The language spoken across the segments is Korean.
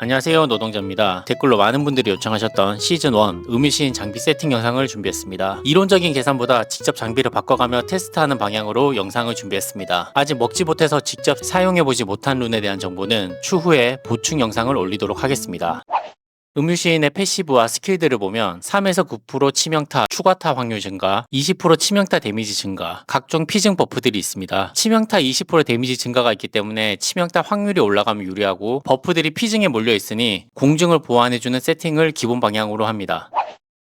안녕하세요 노동자입니다. 댓글로 많은 분들이 요청하셨던 시즌1 의미시인 장비 세팅 영상을 준비했습니다. 이론적인 계산보다 직접 장비를 바꿔가며 테스트하는 방향으로 영상을 준비했습니다. 아직 먹지 못해서 직접 사용해보지 못한 룬에 대한 정보는 추후에 보충 영상을 올리도록 하겠습니다. 음유시인의 패시브와 스킬들을 보면 3에서 9% 치명타, 추가타 확률 증가, 20% 치명타 데미지 증가, 각종 피증 버프들이 있습니다. 치명타 20% 데미지 증가가 있기 때문에 치명타 확률이 올라가면 유리하고 버프들이 피증에 몰려 있으니 공증을 보완해주는 세팅을 기본 방향으로 합니다.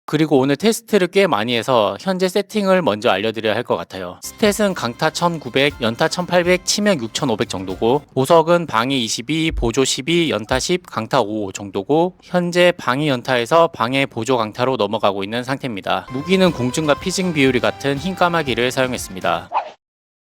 그리고 오늘 테스트를 꽤 많이 해서 현재 세팅을 먼저 알려드려야 할 것 같아요. 스탯은 강타 1900, 연타 1800, 치명 6500 정도고 보석은 방위 22, 보조 12, 연타 10, 강타 5 정도고 현재 방위 연타에서 방해 보조 강타로 넘어가고 있는 상태입니다. 무기는 공증과 피증 비율이 같은 흰 까마귀를 사용했습니다.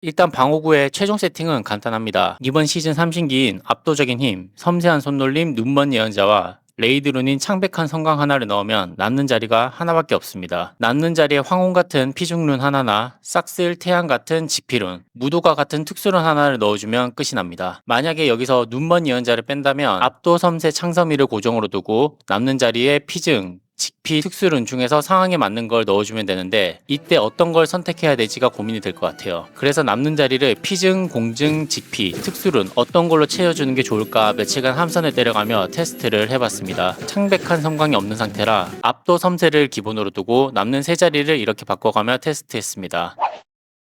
일단 방어구의 최종 세팅은 간단합니다. 이번 시즌 3신기인 압도적인 힘, 섬세한 손놀림, 눈먼 예언자와 레이드룬인 창백한 성광 하나를 넣으면 남는 자리가 하나밖에 없습니다. 남는 자리에 황혼 같은 피중룬 하나나 싹쓸 태양 같은 지피룬, 무도가 같은 특수룬 하나를 넣어주면 끝이 납니다. 만약에 여기서 눈먼 예언자를 뺀다면 압도 섬세 창섬이를 고정으로 두고 남는 자리에 피증, 직피 특수룬 중에서 상황에 맞는 걸 넣어주면 되는데 이때 어떤 걸 선택해야 될지가 고민이 될 것 같아요. 그래서 남는 자리를 피증, 공증, 직피, 특수룬 어떤 걸로 채워주는 게 좋을까 며칠간 함선을 때려가며 테스트를 해봤습니다. 창백한 섬광이 없는 상태라 압도 섬세를 기본으로 두고 남는 세 자리를 이렇게 바꿔가며 테스트했습니다.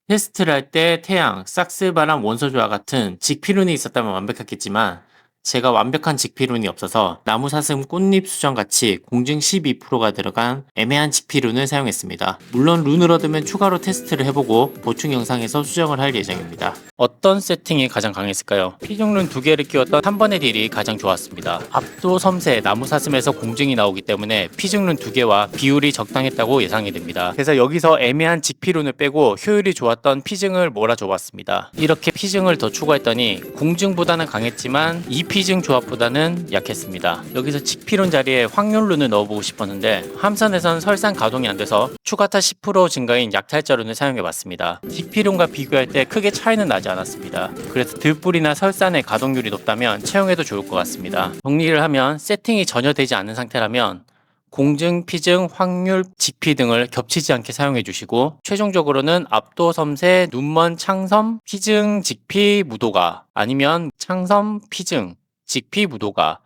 테스트를 할 때 태양, 싹스바람, 원소조와 같은 직피룬이 있었다면 완벽했겠지만 제가 완벽한 직피룬이 없어서 나무사슴 꽃잎 수정 같이 공증 12%가 들어간 애매한 직피룬을 사용했습니다. 물론 룬을 얻으면 추가로 테스트를 해보고 보충 영상에서 수정을 할 예정입니다. 어떤 세팅이 가장 강했을까요? 피중룬 두 개를 끼웠던 한 번의 딜이 가장 좋았습니다. 압도 섬세 나무사슴에서 공증이 나오기 때문에 피중룬 두 개와 비율이 적당했다고 예상이 됩니다. 그래서 여기서 애매한 직피룬을 빼고 효율이 좋았던 피증을 몰아줘봤습니다. 이렇게 피증을 더 추가했더니 공증보다는 강했지만 이 피증 조합보다는 약했습니다. 여기서 직피론 자리에 확률룬을 넣어보고 싶었는데 함선에선 설상 가동이 안 돼서 추가타 10% 증가인 약탈자룬을 사용해봤습니다. 직피론과 비교할 때 크게 차이는 나지 않았습니다. 그래서 들불이나 설산의 가동률이 높다면 채용해도 좋을 것 같습니다. 정리를 하면 세팅이 전혀 되지 않는 상태라면 공증, 피증, 확률, 직피 등을 겹치지 않게 사용해 주시고 최종적으로는 압도, 섬세, 눈먼, 창섬, 피증, 직피, 무도가 아니면 창섬, 피증, 직피, 무도가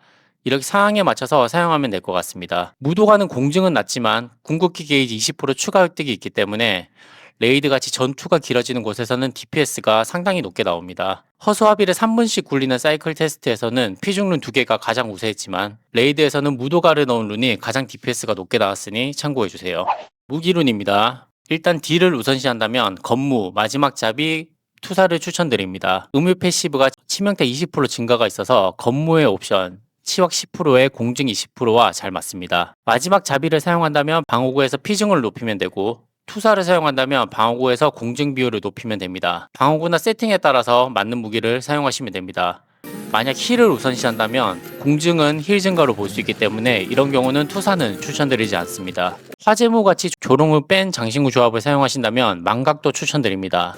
이렇게 상황에 맞춰서 사용하면 될 것 같습니다. 무도가는 공증은 낮지만 궁극기 게이지 20% 추가 획득이 있기 때문에 레이드 같이 전투가 길어지는 곳에서는 DPS가 상당히 높게 나옵니다. 허수아비를 3분씩 굴리는 사이클 테스트에서는 피중룬 두 개가 가장 우세했지만 레이드에서는 무도가를 넣은 룬이 가장 DPS가 높게 나왔으니 참고해주세요. 무기룬입니다. 일단 딜을 우선시한다면 건무, 마지막 잡이, 투사를 추천드립니다. 음유 패시브가 치명타 20% 증가가 있어서 건무의 옵션, 치확 10%에 공증 20%와 잘 맞습니다. 마지막 자비를 사용한다면 방어구에서 피증을 높이면 되고 투사를 사용한다면 방어구에서 공증 비율을 높이면 됩니다. 방어구나 세팅에 따라서 맞는 무기를 사용하시면 됩니다. 만약 힐을 우선시한다면 공증은 힐 증가로 볼 수 있기 때문에 이런 경우는 투사는 추천드리지 않습니다. 화재무 같이 조롱을 뺀 장신구 조합을 사용하신다면 망각도 추천드립니다.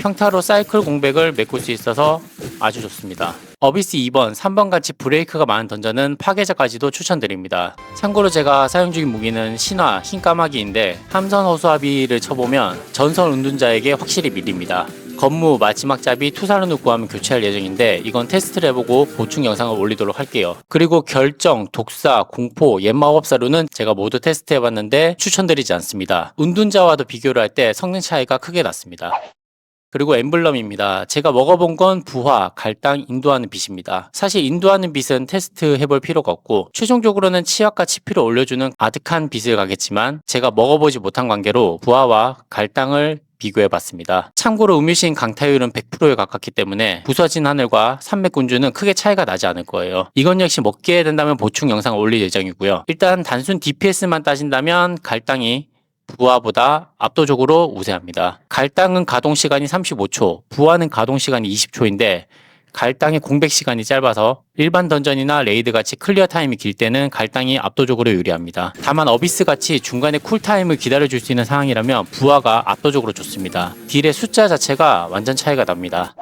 평타로 사이클 공백을 메꿀 수 있어서 아주 좋습니다. 어비스 2번, 3번 같이 브레이크가 많은 던전은 파괴자까지도 추천드립니다. 참고로 제가 사용 중인 무기는 신화, 흰 까마귀인데 함선 호수아비를 쳐보면 전설 운둔자에게 확실히 밀립니다. 건무, 마지막 잡이 투사run을 구하면 교체할 예정인데 이건 테스트를 해보고 보충 영상을 올리도록 할게요. 그리고 결정, 독사, 공포, 옛마법사루는 제가 모두 테스트해봤는데 추천드리지 않습니다. 운둔자와도 비교를 할 때 성능 차이가 크게 났습니다. 그리고 엠블럼입니다. 제가 먹어본 건 부화, 갈당, 인도하는 빛입니다. 사실 인도하는 빛은 테스트 해볼 필요가 없고 최종적으로는 치약과 치피를 올려주는 아득한 빛을 가겠지만 제가 먹어보지 못한 관계로 부화와 갈당을 비교해봤습니다. 참고로 음유신 강타율은 100%에 가깝기 때문에 부서진 하늘과 산맥군주는 크게 차이가 나지 않을 거예요. 이건 역시 먹게 된다면 보충 영상을 올릴 예정이고요. 일단 단순 DPS만 따진다면 갈당이 부하보다 압도적으로 우세합니다. 갈당은 가동 시간이 35초, 부하는 가동 시간이 20초인데 갈당의 공백 시간이 짧아서 일반 던전이나 레이드 같이 클리어 타임이 길 때는 갈당이 압도적으로 유리합니다. 다만 어비스 같이 중간에 쿨 타임을 기다려줄 수 있는 상황이라면 부하가 압도적으로 좋습니다. 딜의 숫자 자체가 완전 차이가 납니다.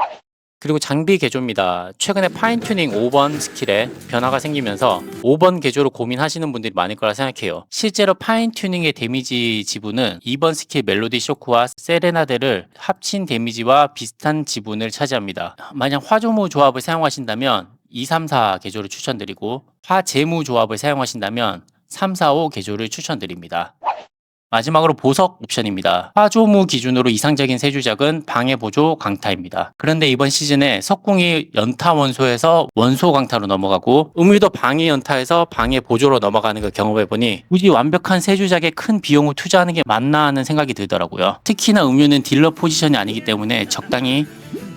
그리고 장비 개조입니다. 최근에 파인튜닝 5번 스킬에 변화가 생기면서 5번 개조로 고민하시는 분들이 많을 거라 생각해요. 실제로 파인튜닝의 데미지 지분은 2번 스킬 멜로디 쇼크와 세레나데를 합친 데미지와 비슷한 지분을 차지합니다. 만약 화조무 조합을 사용하신다면 2, 3, 4 개조를 추천드리고 화재무 조합을 사용하신다면 3, 4, 5 개조를 추천드립니다. 마지막으로 보석 옵션입니다. 화조무 기준으로 이상적인 세주작은 방해 보조 강타입니다. 그런데 이번 시즌에 석궁이 연타 원소에서 원소 강타로 넘어가고 음유도 방해 연타에서 방해 보조로 넘어가는 걸 경험해보니 굳이 완벽한 세주작에 큰 비용을 투자하는 게 맞나 하는 생각이 들더라고요. 특히나 음유는 딜러 포지션이 아니기 때문에 적당히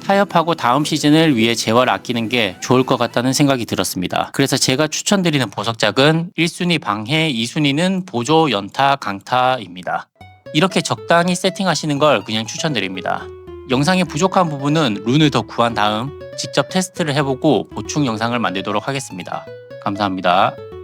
타협하고 다음 시즌을 위해 재화를 아끼는 게 좋을 것 같다는 생각이 들었습니다. 그래서 제가 추천드리는 보석작은 1순위 방해, 2순위는 보조, 연타, 강타입니다. 이렇게 적당히 세팅하시는 걸 그냥 추천드립니다. 영상이 부족한 부분은 룬을 더 구한 다음 직접 테스트를 해보고 보충 영상을 만들도록 하겠습니다. 감사합니다.